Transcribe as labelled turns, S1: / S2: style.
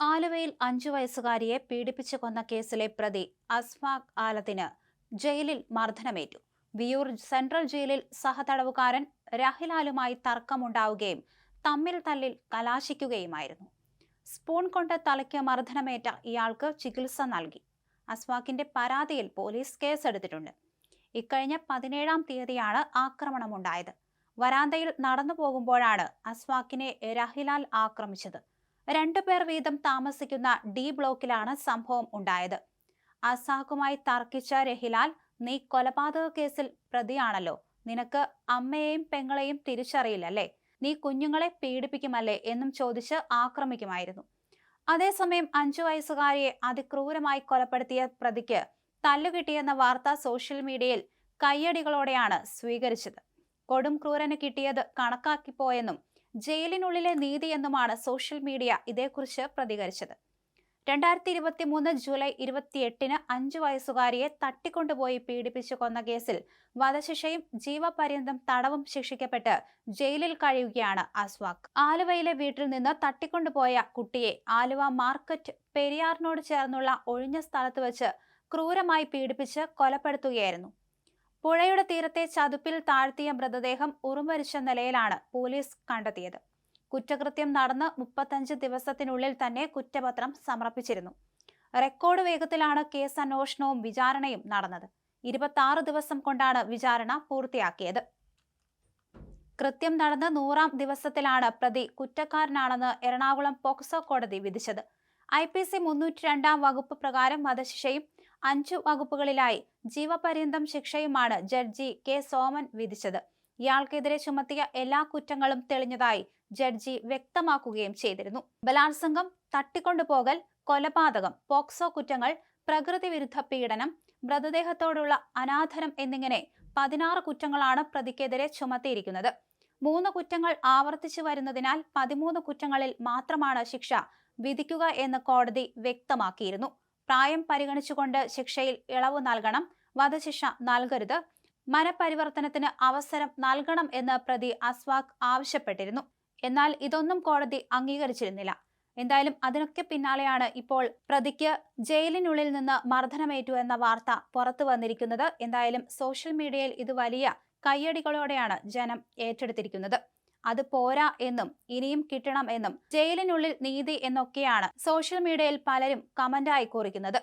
S1: ആലുവയിൽ അഞ്ചു വയസ്സുകാരിയെ പീഡിപ്പിച്ചു കൊന്ന കേസിലെ പ്രതി അസ്ഫാഖ് ആലത്തിന് ജയിലിൽ മർദ്ദനമേറ്റു. വിയൂർ സെൻട്രൽ ജയിലിൽ സഹതടവുകാരൻ രാഹിലാലുമായി തർക്കമുണ്ടാവുകയും തമ്മിൽ തല്ലിൽ കലാശിക്കുകയുമായിരുന്നു. സ്പൂൺ കൊണ്ട് തലയ്ക്ക് മർദ്ദനമേറ്റ ഇയാൾക്ക് ചികിത്സ നൽകി. അസ്ഫാഖിന്റെ പരാതിയിൽ പോലീസ് കേസെടുത്തിട്ടുണ്ട്. ഇക്കഴിഞ്ഞ പതിനേഴാം തീയതിയാണ് ആക്രമണമുണ്ടായത്. വരാന്തയിൽ നടന്നു പോകുമ്പോഴാണ് അസ്വാക്കിനെ രഹിലാൽ ആക്രമിച്ചത്. രണ്ടുപേർ വീതം താമസിക്കുന്ന ഡി ബ്ലോക്കിലാണ് സംഭവം ഉണ്ടായത്. അസാഖുമായി തർക്കിച്ച രഹിലാൽ നീ കൊലപാതക കേസിൽ പ്രതിയാണല്ലോ. നിനക്ക് അമ്മയെയും പെങ്ങളെയും തിരിച്ചറിയില്ലല്ലേ? നീ കുഞ്ഞുങ്ങളെ പീഡിപ്പിക്കുമല്ലേ എന്നും ചോദിച്ച് ആക്രമിക്കുമായിരുന്നു. അതേസമയം അഞ്ചു വയസ്സുകാരിയെ അതിക്രൂരമായി കൊലപ്പെടുത്തിയ പ്രതിക്ക് തല്ലുകിട്ടിയെന്ന വാർത്ത സോഷ്യൽ മീഡിയയിൽ കയ്യടികളോടെയാണ് സ്വീകരിച്ചത്. കൊടും ക്രൂരന് കിട്ടിയത് കണക്കാക്കിപ്പോയെന്നും ജയിലിനുള്ളിലെ നീതി എന്നുമാണ് സോഷ്യൽ മീഡിയ ഇതേക്കുറിച്ച് പ്രതികരിച്ചത്. രണ്ടായിരത്തി ഇരുപത്തി മൂന്ന് ജൂലൈ ഇരുപത്തിയെട്ടിന് അഞ്ചു വയസ്സുകാരിയെ തട്ടിക്കൊണ്ടുപോയി പീഡിപ്പിച്ചു കൊന്ന കേസിൽ വധശിക്ഷയും ജീവപര്യന്തം തടവും ശിക്ഷിക്കപ്പെട്ട് ജയിലിൽ കഴിയുകയാണ് അസ്വാഖ് ആലുവയിലെ വീട്ടിൽ നിന്ന് തട്ടിക്കൊണ്ടുപോയ കുട്ടിയെ ആലുവ മാർക്കറ്റ് പെരിയാറിനോട് ചേർന്നുള്ള ഒഴിഞ്ഞ സ്ഥലത്ത് വെച്ച് ക്രൂരമായി പീഡിപ്പിച്ച് കൊലപ്പെടുത്തുകയായിരുന്നു. പുഴയുടെ തീരത്തെ ചതുപ്പിൽ താഴ്ത്തിയ മൃതദേഹം ഉറുമരിച്ച നിലയിലാണ് പോലീസ് കണ്ടെത്തിയത്. കുറ്റകൃത്യം നടന്ന് മുപ്പത്തഞ്ച് ദിവസത്തിനുള്ളിൽ തന്നെ കുറ്റപത്രം സമർപ്പിച്ചിരുന്നു. റെക്കോർഡ് വേഗത്തിലാണ് കേസ് അന്വേഷണവും വിചാരണയും നടന്നത്. ഇരുപത്തി ദിവസം കൊണ്ടാണ് വിചാരണ പൂർത്തിയാക്കിയത്. കൃത്യം നടന്ന് നൂറാം ദിവസത്തിലാണ് പ്രതി കുറ്റക്കാരനാണെന്ന് എറണാകുളം പോക്സോ കോടതി വിധിച്ചത്. ഐ പി സി മുന്നൂറ്റി രണ്ടാം വകുപ്പ് പ്രകാരം വധശിക്ഷയും അഞ്ചു വകുപ്പുകളിലായി ജീവപര്യന്തം ശിക്ഷയുമാണ് ജഡ്ജി കെ സോമൻ വിധിച്ചത്. ഇയാൾക്കെതിരെ ചുമത്തിയ എല്ലാ കുറ്റങ്ങളും തെളിഞ്ഞതായി ജഡ്ജി വ്യക്തമാക്കുകയും ചെയ്തിരുന്നു. ബലാത്സംഗം തട്ടിക്കൊണ്ടുപോകൽ കൊലപാതകം പോക്സോ കുറ്റങ്ങൾ പ്രകൃതി വിരുദ്ധ പീഡനം മൃതദേഹത്തോടുള്ള അനാഥരം എന്നിങ്ങനെ പതിനാറ് കുറ്റങ്ങളാണ് പ്രതിക്കെതിരെ ചുമത്തിയിരിക്കുന്നത്. മൂന്ന് കുറ്റങ്ങൾ ആവർത്തിച്ചു വരുന്നതിനാൽ പതിമൂന്ന് കുറ്റങ്ങളിൽ മാത്രമാണ് ശിക്ഷ വിധിക്കുക എന്ന് കോടതി വ്യക്തമാക്കിയിരുന്നു. പ്രായം പരിഗണിച്ചുകൊണ്ട് ശിക്ഷയിൽ ഇളവ് നൽകണം. വധശിക്ഷ നൽകരുത്. മനപരിവർത്തനത്തിന് അവസരം നൽകണം എന്ന് പ്രതി അസ്വാഖ് ആവശ്യപ്പെട്ടിരുന്നു. എന്നാൽ ഇതൊന്നും കോടതി അംഗീകരിച്ചിരുന്നില്ല. എന്തായാലും അതിനൊക്കെ പിന്നാലെയാണ് ഇപ്പോൾ പ്രതിക്ക് ജയിലിനുള്ളിൽ നിന്ന് മർദ്ദനമേറ്റു എന്ന വാർത്ത പുറത്തു വന്നിരിക്കുന്നത്. എന്തായാലും സോഷ്യൽ മീഡിയയിൽ ഇത് വലിയ കയ്യടികളോടെയാണ് ജനം ഏറ്റെടുത്തിരിക്കുന്നത്. അത് പോരാ എന്നും ഇനിയും കിട്ടണം എന്നും ജയിലിനുള്ളിൽ നീതി എന്നൊക്കെയാണ് സോഷ്യൽ മീഡിയയിൽ പലരും കമന്റായി കുറിക്കുന്നത്.